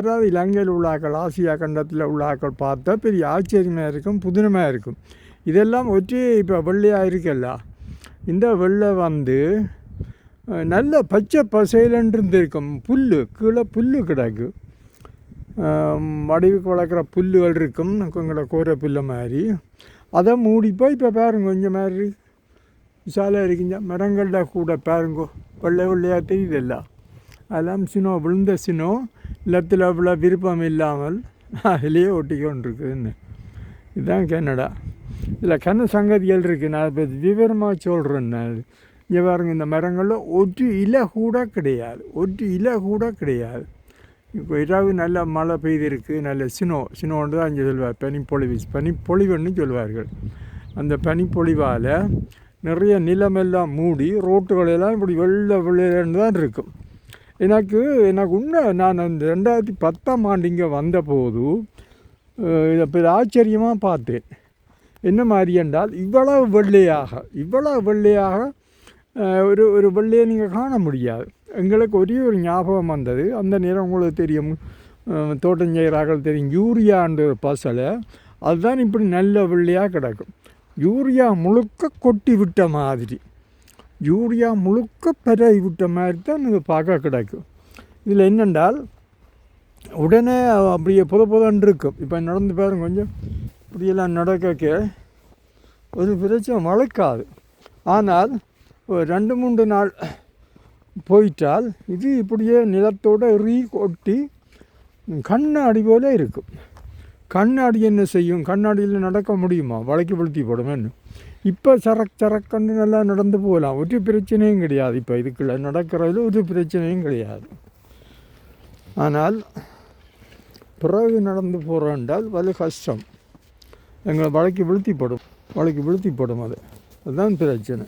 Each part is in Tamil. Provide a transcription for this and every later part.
அதாவது இலங்கையில் உள்ளாக்கள் ஆசியா கண்டத்தில் உள்ளாக்கள் பார்த்தா பெரிய ஆச்சரியமாக இருக்கும் புதினமாக இருக்கும். இதெல்லாம் ஒற்றி இப்போ வெள்ளையாக இருக்கல்ல. இந்த வெள்ளை வந்து நல்ல பச்சை பசையிலன்று இருக்கும் புல் கீழே புல் கிடக்கு. வடிவுக்கு வளர்க்குற புல்லுகள் இருக்கும் கொஞ்சம் கூரை புல்லை மாதிரி. அதை மூடிப்போய் இப்போ பாருங்க கொஞ்சம் மாதிரி. விசாலாக இருக்குங்க மரங்களில் கூட பாருங்கோ வெள்ளை வெள்ளையாக தெரியுதல்ல அதெல்லாம் சினோ விழுந்த சினோ. இல்லத்தில் அவ்வளோ விருப்பம் இல்லாமல் அதிலேயே ஒட்டிக்கொண்டிருக்குதுன்னு இதுதான் கன்னடா. இதில் கன சங்கதிகள் இருக்குது நான் இப்போ விவரமாக சொல்கிறேன் நான் இங்கே பாருங்கள் இந்த மரங்களில் ஒரு இலை கூட கிடையாது. ஒரு இலை கூட கிடையாது. இப்போ இரவு நல்ல மழை பெய்திருக்கு. நல்ல சினோ சினோன்னு தான் இங்கே சொல்லுவார் பனிப்பொழிவு பனிப்பொழிவுன்னு சொல்வார்கள். அந்த பனிப்பொழிவால் நிறைய நிலமெல்லாம் மூடி ரோட்டுகளெல்லாம் இப்படி வெள்ளை வெள்ளைன்னு தான் இருக்கும். எனக்கு எனக்கு உண்மை நான் அந்த ரெண்டாயிரத்தி பத்தாம் ஆண்டு இங்கே வந்தபோது இதை பெரிய ஆச்சரியமாக பார்த்தேன். என்ன மாதிரி என்றால் இவ்வளவு வெள்ளையாக இவ்வளவு வெள்ளையாக ஒரு ஒரு வெள்ளையை நீங்கள் காண முடியாது. எங்களுக்கு ஒரே ஒரு ஞாபகம் வந்தது. அந்த நேரம் உங்களுக்கு தெரியும் தோட்டம் செய்கிறார்கள் தெரியும் யூரியான்ற ஒரு பசலை அதுதான் இப்படி நல்ல வெள்ளையாக கிடக்கும். யூரியா முழுக்க கொட்டி விட்ட மாதிரி. யூரியா முழுக்க பெருகி விட்ட மாதிரி தான் இது பார்க்க கிடைக்கும் இதில் என்னென்றால் உடனே அப்படியே புத புதன் இருக்கும். இப்போ நடந்து பாருங்க கொஞ்சம் இப்படியெல்லாம் நடக்க ஒரு பிரச்சனை வளர்க்காது. ஆனால் ஒரு ரெண்டு மூன்று நாள் போயிட்டால் இது இப்படியே நிலத்தோட ரீ கொட்டி கண்ணாடி போல இருக்கும். கண்ணாடி என்ன செய்யும்? கண்ணாடியில் நடக்க முடியுமா? வளைக்கப்படுத்தி போடுமேன்னு. இப்போ சரக் சரக்கண்டு நல்லா நடந்து போகலாம் ஒரு பிரச்சனையும் கிடையாது இப்போ இதுக்குள்ளே நடக்கிறதுல ஒரு பிரச்சனையும் கிடையாது ஆனால் பிறகு நடந்து போகிறோன்றால் வலு கஷ்டம் எங்களை வழக்கு வீழ்த்தி வழக்கு வளைக்கு அது அதுதான் பிரச்சனை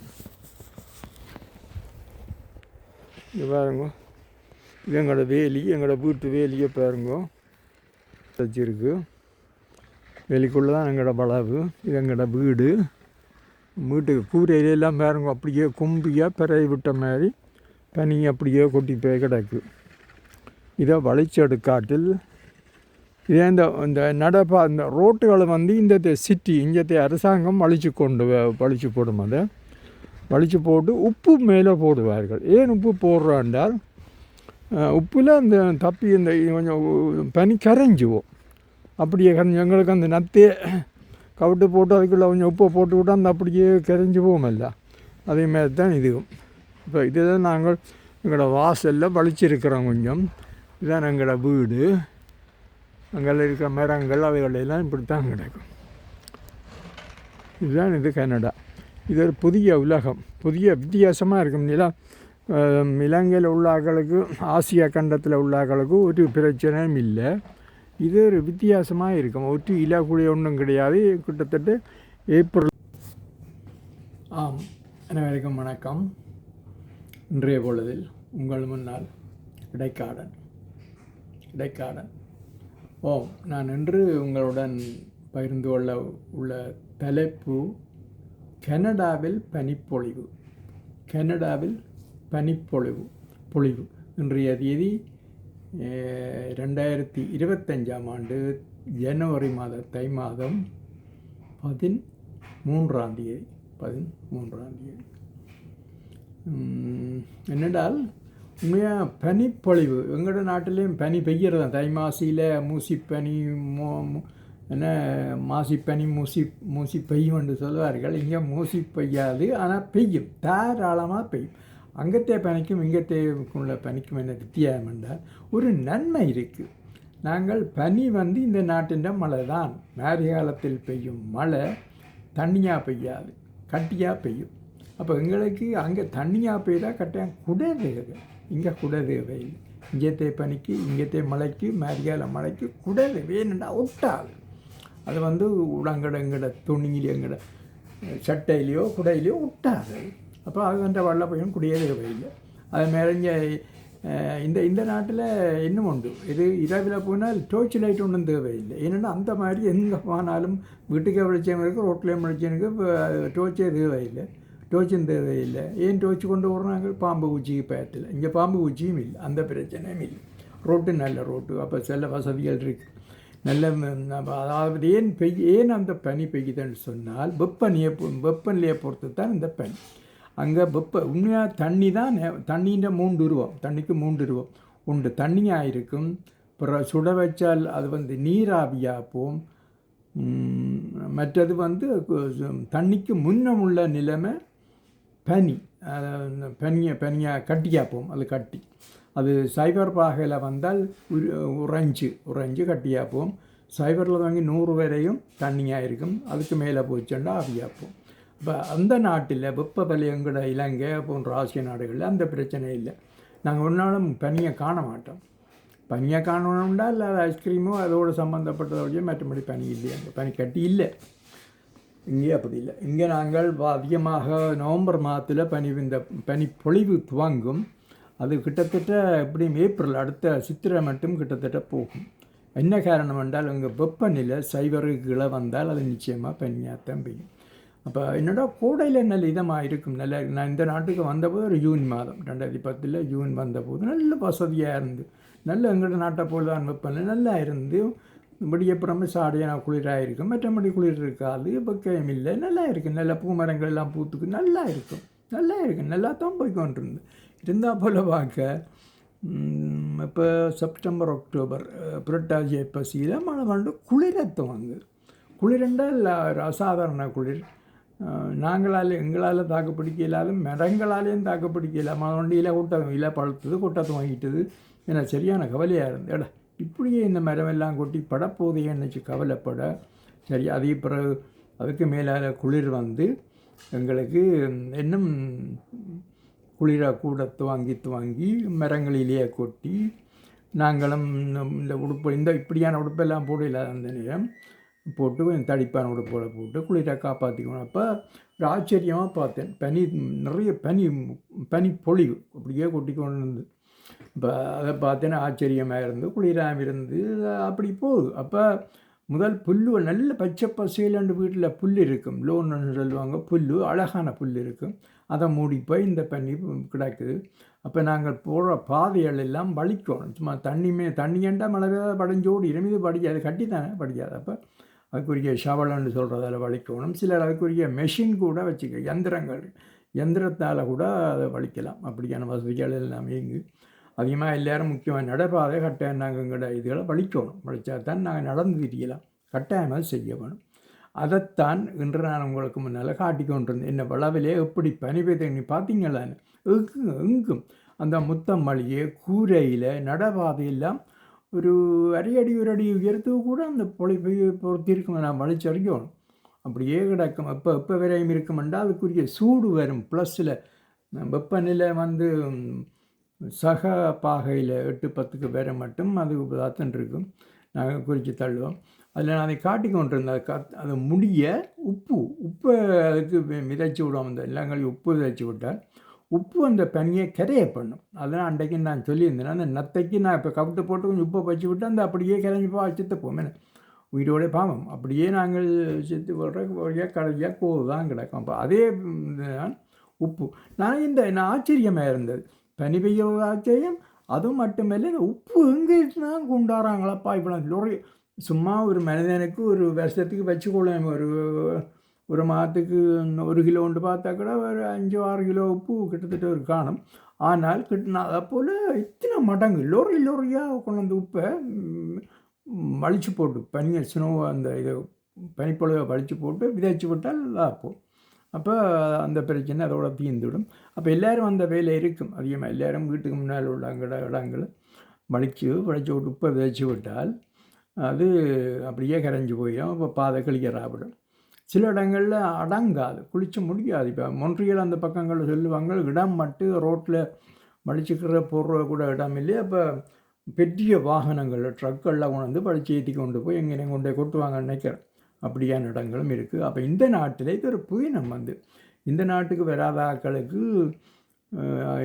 இது பாருங்க இது எங்களோட வேலி எங்களோட வீட்டு வேலியை பாருங்க வச்சிருக்கு வேலிக்குள்ளே தான் எங்களோட வளவு இது எங்களோட வீடு வீட்டுக்கு கூரையிலெல்லாம் பாருங்க அப்படியே கும்பியாக பிறகு விட்ட மாதிரி பனி அப்படியே கொட்டி போய் கிடக்கு. இதை வளைச்செடுக்காட்டில் இதே இந்த இந்த நடப்பா இந்த ரோட்டுகளை வந்து இந்த சிட்டி இங்கே அரசாங்கம் வலிச்சு கொண்டு வ- வலிச்சு போடும் அதை. வலிச்சு போட்டு உப்பு மேலே போடுவார்கள். ஏன் உப்பு போடுறாண்டால் உப்பில் அந்த தப்பி இந்த கொஞ்சம் பனி கரைஞ்சுவோம். அப்படியே கரைஞ்சி எங்களுக்கு அந்த நத்தே கவிட்டு போட்டு அதுக்குள்ளே கொஞ்சம் உப்பை போட்டு விட்டால் அந்த அப்படியே கரைஞ்சி போகுமல்ல அதேமாதிரி தான் இதுவும் இப்போ இதுதான் நாங்கள் எங்களோட வாசலில் பழிச்சிருக்கிறோம் கொஞ்சம் இதுதான் எங்களோட வீடு அங்கே இருக்கிற மரங்கள் அவைகளெல்லாம் இப்படி தான் கிடைக்கும் இதுதான் இது கனடா இது ஒரு புதிய உலகம் புதிய வித்தியாசமாக இருக்கும் நிலம் இலங்கையில் உள்ள ஆக்களுக்கு ஆசியா கண்டத்தில் உள்ள ஆக்களுக்கு ஒரு பிரச்சனையும் இல்லை இது ஒரு வித்தியாசமாக இருக்கும். ஒற்றி இலக்குழி ஒன்றும் கிடையாது. கிட்டத்தட்ட ஏப்ரல் ஆம். அனைவருக்கும் வணக்கம். இன்றைய பொழுதில் உங்கள் முன்னால் இடைக்காடன். இடைக்காடன். ஓ நான் இன்று உங்களுடன் பகிர்ந்து கொள்ள உள்ள தலைப்பு கனடாவில் பனிப்பொழிவு. கனடாவில் பனிப்பொழிவு. பொழிவு. இன்றைய தேதி ரெண்டாயிரத்தி இருபத்தஞ்சாம் ஆண்டு ஜனவரி மாத தை மாதம் பதிமூன்றாம் தேதி பதிமூன்றாம் தேதி. என்னென்றால் உண்மையாக பனிப்பொழிவு எங்களோட நாட்டிலையும் பனி பெய்கிறது தை மாசியில் மூசிப்பனி மோ என்ன என்ன மாசிப்பனி மூசி மூசி பெய்யும் என்று சொல்வார்கள். இங்கே மூசி பெய்யாது ஆனால் பெய்யும். தாராளமாக பெய்யும். அங்கத்தே பனிக்கும் இங்கத்தே உள்ள பனிக்கும் என்ன வித்தியாசம் என்றால் ஒரு நன்மை இருக்குது நாங்கள் பனி வந்து இந்த நாட்டின் மழை தான் மேரி காலத்தில் பெய்யும் மழை தண்ணியாக பெய்யாது கட்டியாக பெய்யும். அப்போ எங்களுக்கு அங்கே தண்ணியாக பெய்தால் கட்டாயம் குடை தேவை இங்கே குடை தேவையில்லை பனிக்கு இங்கத்தே மழைக்கு மாரிகால மழைக்கு குடை தேவை ஏனெண்டா ஒட்டாது. அது வந்து உடங்கட எங்கட துணியிலையோ எங்கட சட்டையிலையோ குடையிலையோ ஒட்டாது. அப்போ அது வந்து வெள்ள பையன் குடியே அது மேலஞ்ச இந்த இந்த நாட்டில் இன்னும் உண்டு. இது இரவில் போனால் டோர்ச் லைட் ஒன்றும் தேவையில்லை. ஏன்னா அந்த மாதிரி எங்கே போனாலும் வீட்டுக்கே வெளிச்சம் இருக்குது ரோட்லேயும் வெளிச்சம் இருக்குது டோர்ச்சே தேவையில்லை. டோர்ச்சும் தேவையில்லை. ஏன் டோர்ச் கொண்டு போகிறாங்க பாம்பு ஊச்சிக்கு பேட்டில் இங்கே பாம்பு ஊச்சியும் இல்லை. அந்த பிரச்சனையும் இல்லை. ரோட்டு நல்ல ரோட்டு. அப்போ சில வசதிகள் இருக்குது நல்ல அதாவது ஏன் பெய் ஏன் அந்த பனி பெய்யுதுன்னு சொன்னால் வெப்பநிலையை வெப்பநிலையை பொறுத்து தான் இந்த பனி. அங்கே வெப்ப உண்மையாக தண்ணி தான் தண்ணின்ற மூன்று உருவம். தண்ணிக்கு மூன்று உருவம். உண்டு தண்ணியாக இருக்கும் அப்புறம் சுட வச்சால் அது வந்து நீராவியாக போகும் மற்றது வந்து தண்ணிக்கு முன்னம் உள்ள நிலைமை பனி. பனியை பனியாக கட்டியாக போகும். அது கட்டி. அது சைபர் பாகையில் வந்தால் உறைஞ்சு உறைஞ்சு கட்டியாக போகும். சைபரில் வாங்கி நூறு வரையும் தண்ணியாக இருக்கும் அதுக்கு மேலே போச்சுன்னா ஆவியாக போகும் இப்போ அந்த நாட்டில் வெப்ப வலயங்கட இலங்கை போன்ற ஆசிய நாடுகளில் அந்த பிரச்சனை இல்லை. நாங்கள் ஒரு நாளும் பனியை காண மாட்டோம். பனியை காணணும்னா இல்லை அது ஐஸ்கிரீமோ அதோடு சம்மந்தப்பட்டதோடய மற்றபடி பனி இல்லை அங்கே பனி கட்டி இல்லை. இங்கே அப்படி இல்லை. இங்கே நாங்கள் அதிகமாக நவம்பர் மாதத்தில் பனி இந்த பனி பொழிவு துவங்கும். அது கிட்டத்தட்ட எப்படியும் ஏப்ரல் அடுத்த சித்திரை மட்டும் கிட்டத்தட்ட போகும். என்ன காரணம் என்றால் இங்கே வெப்பநிலை சைவருக்கு கீழே வந்தால் அது நிச்சயமாக பனியாகத்தான் பெய்யும். அப்போ என்னடா கோடையில் நல்ல இதமாக இருக்கும்? நல்ல நான் இந்த நாட்டுக்கு வந்தபோது ஒரு ஜூன் மாதம். ரெண்டாயிரத்தி பத்தில் ஜூன் வந்தபோது நல்ல வசதியாக இருந்து நல்ல எங்களோட நாட்டை போல் தான் வெப்பநிலை நல்லா இருந்து விடியப்புறமே சாடையான குளிராக இருக்கும். மற்றபடி குளிர் இருக்காது பக்கம் இல்லை. நல்லா இருக்கும் நல்லா பூ மரங்கள் எல்லாம் பூத்துக்கு நல்லா இருக்கும். நல்லா இருக்கும் நல்லா தான் போய் கொண்டிருந்து. இருந்தால் போல் பார்க்க இப்போ செப்டம்பர் அக்டோபர் புரட்டாசி பசியில் மழை வந்து குளிரத்துவாங்க குளிரென்றால் அஹ், அசாதாரண குளிர். நாங்களால் எங்களால் தாக்குப்பிடிக்க பிடிக்கலாலும் மரங்களாலேயும் தாக்குப்பிடிக்க பிடிக்கல வண்டியில் கூட்டம் இல்லை பழுத்தது கூட்டத்தை வாங்கிட்டது. என்ன சரியான கவலையாக இருந்து எடா இப்படியே இந்த மரமெல்லாம் கொட்டி படப்போதையே என்னச்சு கவலைப்பட சரி அதே பிறகு அதுக்கு மேலால் குளிர் வந்து எங்களுக்கு இன்னும் குளிராக கூட துவாங்கி துவாங்கி மரங்களிலேயே கொட்டி நாங்களும் இந்த உடுப்பு இந்த இப்படியான உடுப்பெல்லாம் போடல அந்த நேரம். போட்டு கொஞ்சம் தடிப்பானோட போல போட்டு குளிராக காப்பாற்றிக்கணும் அப்போ ஒரு ஆச்சரியமாக பார்த்தேன். பனி நிறைய பனி பனி பொழிவு அப்படியே கொட்டி கொண்டு இருந்து இப்போ அதை பார்த்தேன்னா ஆச்சரியமாக இருந்து குளிராக இருந்து அப்படி போகுது. அப்போ முதல் புல்லு நல்ல பச்சை பசையிலண்டு வீட்டில் புல் இருக்கும். லோன்னு சொல்லுவாங்க புல் அழகான புல் இருக்கும். அதை மூடி போய் இந்த பனி கிடக்குது. அப்போ நாங்கள் போகிற பாதைகள் எல்லாம் வலிக்கணும் சும்மா தண்ணிமே தண்ணியண்டா மழை பெய்யாத படைஞ்சோடி இருமிது படிக்காது கட்டி தானே படிக்காது. அப்போ அதுக்குரிய ஷவலன்னு சொல்கிறதால வலிக்கணும். சிலர் அதுக்குரிய மெஷின் கூட வச்சுக்க யந்திரங்கள் எந்திரத்தால் கூட அதை வலிக்கலாம். அப்படியான வசதிகள் எல்லாமே இங்கு. அதிகமாக எல்லோரும் முக்கியமாக நடைபாதை கட்டாயம் நாங்கள் எங்களோட இதுகளை வலிக்கணும். வலித்தா தான் நாங்கள் நடந்து திரியலாம். கட்டாயமாக செய்ய வேணும். அதைத்தான் இன்று நான் உங்களுக்கு முன்னால் காட்டி கொண்டிருந்தேன். என்ன வளவிலே எப்படி பனி பெய்த நீ பார்த்தீங்களான்னு எங்கும் எங்கும் அந்த முத்தம் மளிகை கூரையில் நடபாதையெல்லாம் ஒரு அரை அடி ஒரு அடி உயரத்துக்கு கூட அந்த பொழி பொருத்திருக்கும் நான் வலிச்சறிக்கணும் அப்படியே கிடக்கும். எப்போ எப்போ வரையும் இருக்குமெண்டா அதுக்குரிய சூடு வரும். ப்ளஸில் வெப்பநிலை வந்து சக பாகையில் எட்டு பத்துக்கு வர மட்டும் அது தாத்தன் இருக்கும். நாங்கள் குறித்து தள்ளுவோம். அதில் நான் அதை காட்டி கொண்டிருந்தேன். அது அது முடிய உப்பு உப்பை அதுக்கு மிதச்சி விடுவோம். அந்த எல்லாங்களையும் உப்பு விதைச்சி விட்டால் உப்பு அந்த பனியை கரைய பண்ணும். அதெல்லாம் அன்றைக்கு நான் சொல்லியிருந்தேன். அந்த நத்தைக்கு நான் இப்போ கவிட்டு போட்டு கொஞ்சம் உப்பை வச்சு விட்டு அந்த அப்படியே கரைஞ்சி போ சித்த போமே உயிரோட பாவம். அப்படியே நாங்கள் செத்து போடுற வழியாக கடையாக கோவு தான் கிடக்கும். அப்போ அதே தான் உப்பு. நான் இந்த நான் ஆச்சரியமாக இருந்தது. பனி பெய்ய ஆச்சரியம். அது மட்டுமில்லை இந்த உப்பு எங்கே தான் கொண்டாடுறாங்களப்பா இப்போ லொரி சும்மா ஒரு மனிதனுக்கு ஒரு வருஷத்துக்கு வச்சுக்கொள்ள ஒரு ஒரு மாதத்துக்கு ஒரு கிலோ பார்த்தா கூட ஒரு அஞ்சு ஆறு கிலோ உப்பு கிட்டத்தட்ட ஒரு காணும் ஆனால் கிட்டினா அதை போல் இத்தனை மடங்கு லொறி லொறியாக கொண்டு வந்து உப்பை வலிச்சு போட்டு பனியை ஸ்னோ அந்த இது பனிப்பொழுவை வலிச்சு போட்டு விதைச்சு விட்டால் அப்போது அப்போ அந்த பிரச்சனை அதோட தீர்ந்துவிடும் அப்போ எல்லாரும் அந்த வேலை இருக்கும் அதிகமாக எல்லாரும் வீட்டுக்கு முன்னால் உள்ள அங்கட இடங்களை வலிச்சு வலிச்சு விட்டு உப்பை விதைச்சி விட்டால் அது அப்படியே கரைஞ்சி போயிடும் அப்போ பாதை கிளியராகிடும் சில இடங்களில் அடங்காது குளிக்க முடியாது இப்போ மொன்றியல் அந்த பக்கங்களில் சொல்லுவாங்க இடம் மட்டும் ரோட்டில் மடிச்சுக்கிற போடுற கூட இடம் இல்லையே? அப்போ பெரிய வாகனங்கள் ட்ரக்கெல்லாம் கொண்டு வந்து வலிச்சு ஏற்றி கொண்டு போய் எங்கே கொண்டு போய் கொட்டுவாங்கன்னு நினைக்கிறேன். அப்படியான இடங்களும் இருக்குது அப்போ இந்த நாட்டில் இது ஒரு புயினம் வந்து. இந்த நாட்டுக்கு வராத ஆக்களுக்கு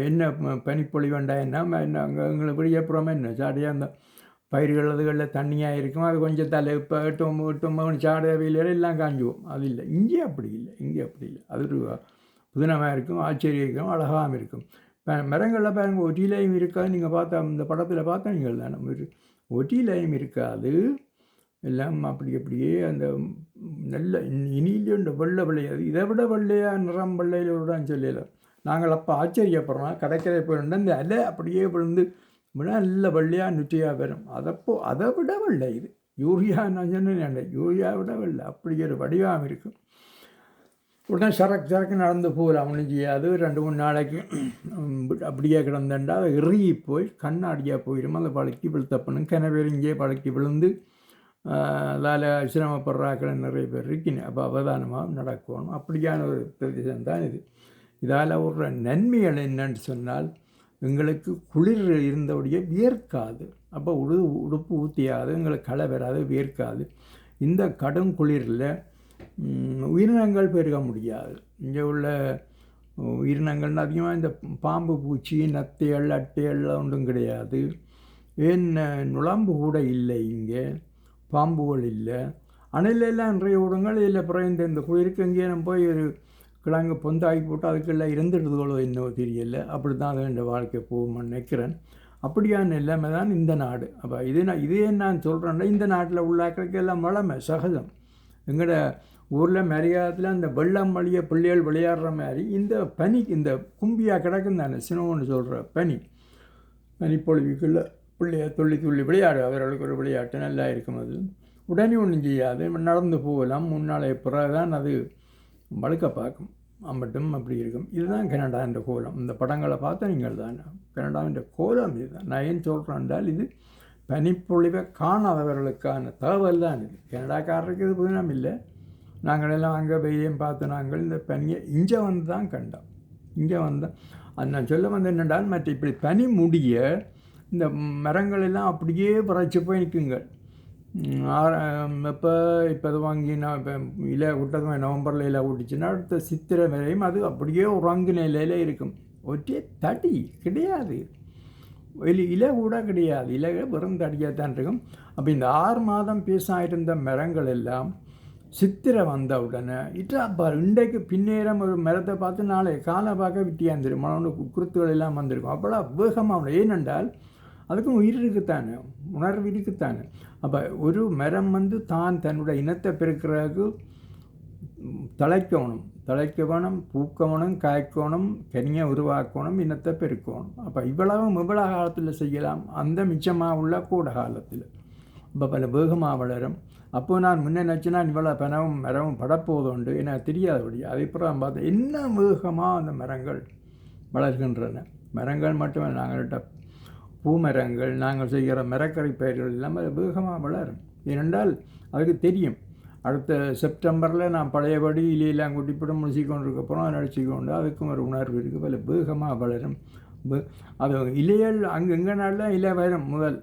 என்ன ப- பனிப்பொழி வேண்டாம் என்ன என்ன அங்கே எங்களுக்கு விடியப்புறமே என்ன? சாடியாக அந்த பயிர்களதுகளில் தண்ணியாக இருக்கும். அது கொஞ்சம் தலை இப்போ எட்டு ஒம்பது எட்டு வெயிலில் எல்லாம் காஞ்சுவோம். அது இல்லை. இங்கே அப்படி இல்லை. இங்கே அப்படி இல்லை. அது ஒரு புதினமாக இருக்கும் ஆச்சரியம் இருக்கும் அழகாகவும் இருக்கும். மரங்களில் பாருங்கள் ஒட்டிலையும் இருக்காது. நீங்கள் பார்த்தா இந்த படத்தில் பார்த்தா நீங்கள் தானே. ஒரு ஒட்டிலையும் இருக்காது. எல்லாம் அப்படி அப்படியே அந்த நல்ல இனியிலுண்டு வெள்ளை பிள்ளையாது இதை விட வெள்ளையா நிறம் வெள்ளையில் விடான்னு சொல்லலாம் நாங்கள் அப்போ ஆச்சரியப்படுறோம். கடற்கரை போயிருந்தோம். இந்த அலை அப்படியே விழுந்து நல்ல வெள்ளையாக நுற்றியாக வரும் அதப்போ அதை விட வெள்ளை இது. யூரியா நான் சொன்னேன் யூரியா விட வெள்ளை. அப்படி ஒரு வடிவம் இருக்கும். உடனே சரக்கு சரக்கு நடந்து போகலாம் ஒன்றும் செய்யாது ரெண்டு மூணு நாளைக்கு அப்படியே கிடந்தேன்டா. அதை இறுகி போய் கண்ணாடியாக போயிடும் அதை பழக்கி விழுத்தப்பணும் கிணவேர் இங்கே பழக்கி விழுந்து அதால் சிரமப்படுறாக்கள் நிறைய பேர் இருக்கணும் அப்போ அவதானமாக நடக்கணும். அப்படியான ஒரு பிரதேசம் தான் இது. இதால் ஒரு நன்மைகள் என்னன்னு சொன்னால் எங்களுக்கு குளிர் இருந்தபடியே வியர்க்காது. அப்போ உடு உடுப்பு ஊற்றியாது எங்களுக்கு களை வராது வியர்க்காது. இந்த கடும் குளிரில் உயிரினங்கள் பெருக முடியாது. இங்கே உள்ள உயிரினங்கள் அதிகமாக இந்த பாம்பு பூச்சி நத்தைகள் அட்டைகள் ஒன்றும் கிடையாது. ஏன் நுழம்பு கூட இல்லை இங்கே பாம்புகள் இல்லை. அணிலெல்லாம் நிறைய விடுங்கள் இதில் அப்புறம் இந்த இந்த குளிருக்கு எங்கேயே நம்ம போய் ஒரு கிழங்கு பொந்தாக்கி போட்டு அதுக்கெல்லாம் இருந்துடுதோளோ என்னவோ தெரியல. அப்படி தான் அது என் வாழ்க்கை போகும்னு நினைக்கிறேன். அப்படியான நிலைமை தான் இந்த நாடு. அப்போ இது நான் இதே நான் சொல்கிறேன்னா இந்த நாட்டில் உள்ளாக்களுக்கு எல்லாம் வளமை சகஜம். எங்களோட ஊரில் மரியாதத்தில் அந்த வெள்ளம் வழிய பிள்ளைகள் விளையாடுற மாதிரி இந்த பனி இந்த கும்பியாக கிடக்கும் தானே சினோன்னு சொல்கிற பனி. பனிப்பொழிவுக்குள்ளே பிள்ளைய துள்ளி துள்ளி விளையாடு அவர்களுக்கு ஒரு விளையாட்டு நல்லா இருக்கும் அது. உடனே ஒன்றும் செய்யாது நடந்து போகலாம். முன்னாலே பிறகு தான் அது வழுக்க பார்க்கும். அம்பட்டும் அப்படி இருக்கும். இதுதான் கனடா என்ற கோலம். இந்த படங்களை பார்த்தா நீங்கள் தான் கனடாவின் கோலம் இதுதான். நான் ஏன் சொல்கிறேன் என்றால் இது பனிப்பொழிவை காணாதவர்களுக்கான தகவல் தான் இது. கனடாக்காரருக்கு இது புதினம் இல்லை. நாங்கள் எல்லாம் அங்கே வெய்யம் பார்த்து நாங்கள் இந்த பனியை இங்கே வந்து தான் கண்டோம். இங்கே வந்தோம். அது நான் சொல்ல வந்து என்னென்றால் மற்ற இப்படி பனி முடிய இந்த மரங்கள் எல்லாம் அப்படியே பறைச்சி போய் நிற்குங்கள். இப்போ இப்போ இது வாங்கி நான் இப்போ இலை விட்டதுமே நவம்பரில் இலை விட்டுச்சுன்னா அடுத்த சித்திரை வரையும் அது அப்படியே உறங்கு நிலையில் இருக்கும். ஒற்றே தடி கிடையாது. வெளி இலை கூட கிடையாது. இலை வெறும் தடியாக தான் இருக்கும். அப்போ இந்த ஆறு மாதம் பேசாயிருந்த மரங்கள் எல்லாம் சித்திரை வந்த உடனே இட்டா பாரு இன்றைக்கு பின்னேறம் ஒரு மரத்தை பார்த்து நாளை காலை பார்க்க விட்டியாந்துடும் மனோட குருத்துகள் எல்லாம் வந்திருக்கும். அப்போலாம் வேகமாக ஏனென்றால் அதுக்கும் உயிர் இருக்குத்தானே உணர்வு இருக்குத்தானே அப்போ ஒரு மரம் வந்து தான் தன்னுடைய இனத்தை பெருக்கிறதுக்கு தலைக்கணும். தழைக்க வேணும் பூக்கணும் காய்க்கணும் கனியை உருவாக்கணும் இனத்தை பெருக்கணும். அப்போ இவ்வளவும் இவ்வளவு காலத்தில் செய்யலாம். அந்த மிச்சமாக உள்ள கூட காலத்தில். இப்போ பல வேகமாக வளரும். அப்போ நான் முன்னே நினச்சினா இவ்வளோ பனவும் மரமும் படப்போதுண்டு எனக்கு தெரியாதபடி. அதுக்கப்புறம் பார்த்தேன். என்ன வேகமாக அந்த மரங்கள் வளர்கின்றன. மரங்கள் மட்டுமே நாங்கள்கிட்ட பூமரங்கள் நாங்கள் செய்கிற மரக்கரை பயிர்கள் இல்லாமல் வேகமாக வளரும். ஏனென்றால் அதுக்கு தெரியும். அடுத்த செப்டம்பரில் நான் பழையபடி இலையெல்லாம் குட்டிப்படம் முடிச்சிக்கொண்டிருக்கப்புறம் நடிச்சிக்கொண்டு அதுக்கும் ஒரு உணர்வு இருக்குது பல வேகமாக வளரும். அது இலையல் அங்கே எங்கே நாளில் இலை வரும் முதல்.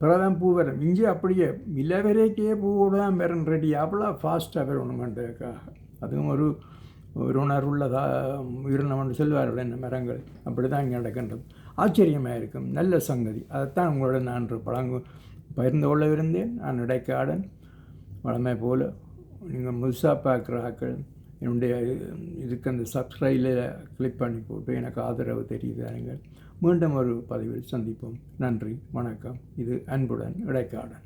பிறதான் பூ வரும். இங்கே அப்படியே இலை வரைக்கே பூவோடு தான் வரும் ரெடி அவ்வளோ ஃபாஸ்ட்டாக வரும் வரணுமென்றதுக்காக அதுவும் ஒரு ஒரு உணர்வுள்ளதாக உயிரினம் சொல்வார்கள் என்ன மரங்கள். அப்படி தான் இங்கே நடக்கின்றது. ஆச்சரியமாக இருக்கும் நல்ல சங்கதி. அதைத்தான் உங்களோட நான் பழங்கு பகிர்ந்து கொள்ளவிருந்தேன் நான் இடைக்காடன் வளமை போல் நீங்கள் முழுசாக பார்க்குற ஆக்கள் என்னுடைய இதுக்கு அந்த சப்ஸ்கிரைபில் கிளிக் பண்ணி போட்டு எனக்கு ஆதரவு தெரியுதாருங்கள் மீண்டும் ஒரு பதிவில் சந்திப்போம். நன்றி வணக்கம். இது அன்புடன் இடைக்காடன்.